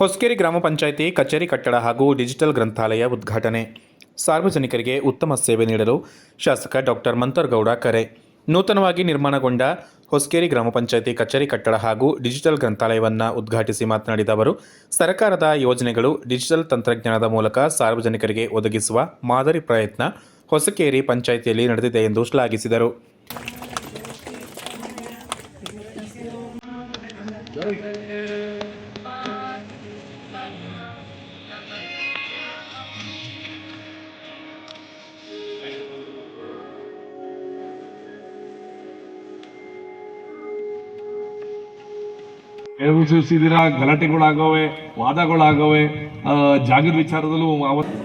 ಹೊಸಕೇರಿ ಗ್ರಾಮ ಪಂಚಾಯಿತಿ, ಕಚೇರಿ ಕಟ್ಟಡ ಹಾಗೂ ಡಿಜಿಟಲ್ ಗ್ರಂಥಾಲಯ ಉದ್ಘಾಟನೆ. ಸಾರ್ವಜನಿಕರಿಗೆ ಉತ್ತಮ ಸೇವೆ ನೀಡಲು ಶಾಸಕ ಡಾಕ್ಟರ್ ಮಂತರ್ಗೌಡ ಕರೆ. ನೂತನವಾಗಿ ನಿರ್ಮಾಣಗೊಂಡ ಹೊಸಕೇರಿ ಗ್ರಾಮ ಪಂಚಾಯಿತಿ, ಕಚೇರಿ ಕಟ್ಟಡ ಹಾಗೂ ಡಿಜಿಟಲ್ ಗ್ರಂಥಾಲಯವನ್ನು ಉದ್ಘಾಟಿಸಿ ಮಾತನಾಡಿದ ಅವರು, ಸರ್ಕಾರದ ಯೋಜನೆಗಳು ಡಿಜಿಟಲ್ ತಂತ್ರಜ್ಞಾನದ ಮೂಲಕ ಸಾರ್ವಜನಿಕರಿಗೆ ಒದಗಿಸುವ ಮಾದರಿ ಪ್ರಯತ್ನ ಹೊಸಕೇರಿ ಪಂಚಾಯಿತಿಯಲ್ಲಿ ನಡೆದಿದೆ ಎಂದು ಶ್ಲಾಘಿಸಿದರು. ಸೂಚಿಸಿದಿರಾ ಗಲಾಟೆಗಳಾಗವೆ ವಾದಗಳಾಗವೆ ಜಾಗದ ವಿಚಾರದಲ್ಲೂ ಅವತ್ತು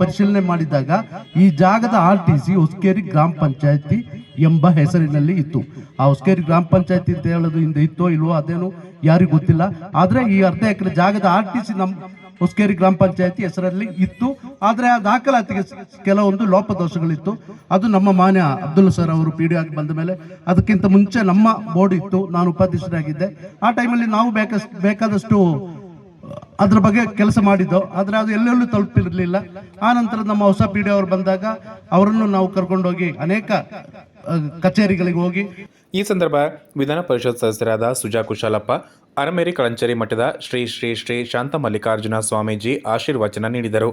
ಪರಿಶೀಲನೆ ಮಾಡಿದಾಗ ಈ ಜಾಗದ ಆರ್ ಟಿ ಸಿ ಹುಸ್ಕೇರಿ ಗ್ರಾಮ ಪಂಚಾಯತಿ ಎಂಬ ಹೆಸರಿನಲ್ಲಿ ಇತ್ತು. ಆ ಹುಸ್ಕೇರಿ ಗ್ರಾಮ ಪಂಚಾಯತಿ ಅಂತ ಹೇಳೋದು ಹಿಂದೆ ಇತ್ತೋ ಇಲ್ವೋ ಅದೇನು ಯಾರಿಗೂ ಗೊತ್ತಿಲ್ಲ. ಆದರೆ ಈ ಅರ್ಧ ಎಕರೆ ಜಾಗದ ಆರ್ ಟಿ ಸಿ ನಮ್ಮ ಹುಸ್ಕೇರಿ ಗ್ರಾಮ ಪಂಚಾಯತಿ ಹೆಸರಲ್ಲಿ ಇತ್ತು. ಆದರೆ ಆ ದಾಖಲಾತಿಗೆ ಕೆಲವೊಂದು ಲೋಪದೋಷಗಳಿತ್ತು. ಅದು ನಮ್ಮ ಮಾನ್ಯ ಅಬ್ದುಲ್ ಸರ್ ಅವರು ಪಿ ಡಿ ಆಗಿ ಬಂದ ಮೇಲೆ ಅದಕ್ಕಿಂತ ಮುಂಚೆ ನಮ್ಮ ಬೋರ್ಡ್ ಇತ್ತು. ನಾನು ಉಪಾಧ್ಯಕ್ಷರಾಗಿದ್ದೆ. ಆ ಟೈಮಲ್ಲಿ ನಾವು ಬೇಕಷ್ಟು ಬೇಕಾದಷ್ಟು ಅದ್ರ ಬಗ್ಗೆ ಕೆಲಸ ಮಾಡಿದ್ದು, ಆದ್ರೆ ಅದು ಎಲ್ಲೆಲ್ಲೂ ತಲುಪಿರಲಿಲ್ಲ. ಆ ನಂತರ ನಮ್ಮ ಹೊಸ ಪಿ ಡಿ ಅವರು ಬಂದಾಗ ಅವರನ್ನು ನಾವು ಕರ್ಕೊಂಡೋಗಿ ಅನೇಕ ಕಚೇರಿಗಳಿಗೆ ಹೋಗಿ. ಈ ಸಂದರ್ಭ ವಿಧಾನ ಪರಿಷತ್ ಸದಸ್ಯರಾದ ಸುಜಾ ಕುಶಾಲಪ್ಪ, ಅರಮೇರಿ ಕಳಂಚೇರಿ ಮಠದ ಶ್ರೀ ಶ್ರೀ ಶ್ರೀ ಶಾಂತ ಮಲ್ಲಿಕಾರ್ಜುನ ಸ್ವಾಮೀಜಿ ಆಶೀರ್ವಚನ ನೀಡಿದರು.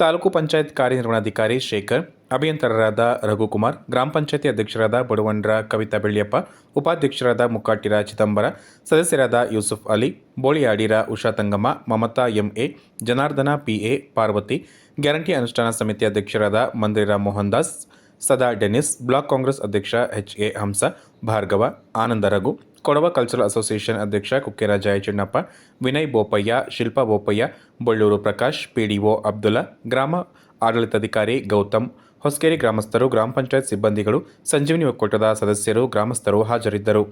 ತಾಲೂಕು ಪಂಚಾಯತ್ ಕಾರ್ಯನಿರ್ವಹಣಾಧಿಕಾರಿ ಶೇಖರ್ ಅಭಿಯಂತರರಾದ ರಘುಕುಮಾರ್, ಗ್ರಾಮ ಪಂಚಾಯತಿ ಅಧ್ಯಕ್ಷರಾದ ಬಡವಂಡ್ರ ಕವಿತಾ ಬೆಳ್ಳಿಯಪ್ಪ, ಉಪಾಧ್ಯಕ್ಷರಾದ ಮುಕ್ಕಾಟಿರ ಚಿದಂಬರ, ಸದಸ್ಯರಾದ Yusuf Ali Boliyadira Usha Thangamma, Mamata MA, Janardhana PA Parvathi, guarantee ಅನುಷ್ಠಾನ ಸಮಿತಿ ಅಧ್ಯಕ್ಷರಾದ ಮಂದಿರ ಮೋಹನ್ ದಾಸ್ ಸದಾ ಡೆನಿಸ್, ಬ್ಲಾಕ್ ಕಾಂಗ್ರೆಸ್ ಅಧ್ಯಕ್ಷ H A Hamsa, Bhargava, Ananda Raghu, Kodava cultural association ಅಧ್ಯಕ್ಷ ಕುಕ್ಕೆರ ಜಯಚಣ್ಣಪ್ಪ, ವಿನಯ್ ಬೋಪಯ್ಯ, ಶಿಲ್ಪಾ ಬೋಪಯ್ಯ, ಬಳ್ಳೂರು ಪ್ರಕಾಶ್, ಪಿಡಿಒ ಅಬ್ದುಲ್ಲಾ, ಗ್ರಾಮ ಆಡಳಿತಾಧಿಕಾರಿ ಗೌತಮ್, ಹೊಸಕೇರಿ ಗ್ರಾಮಸ್ಥರು, ಗ್ರಾಮ ಪಂಚಾಯತ್ ಸಿಬ್ಬಂದಿಗಳು, ಸಂಜೀವಿನಿ ಒಕ್ಕೂಟದ ಸದಸ್ಯರು, ಗ್ರಾಮಸ್ಥರು ಹಾಜರಿದ್ದರು.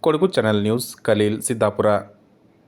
Kodagu channel news, Kaleel, Siddapura.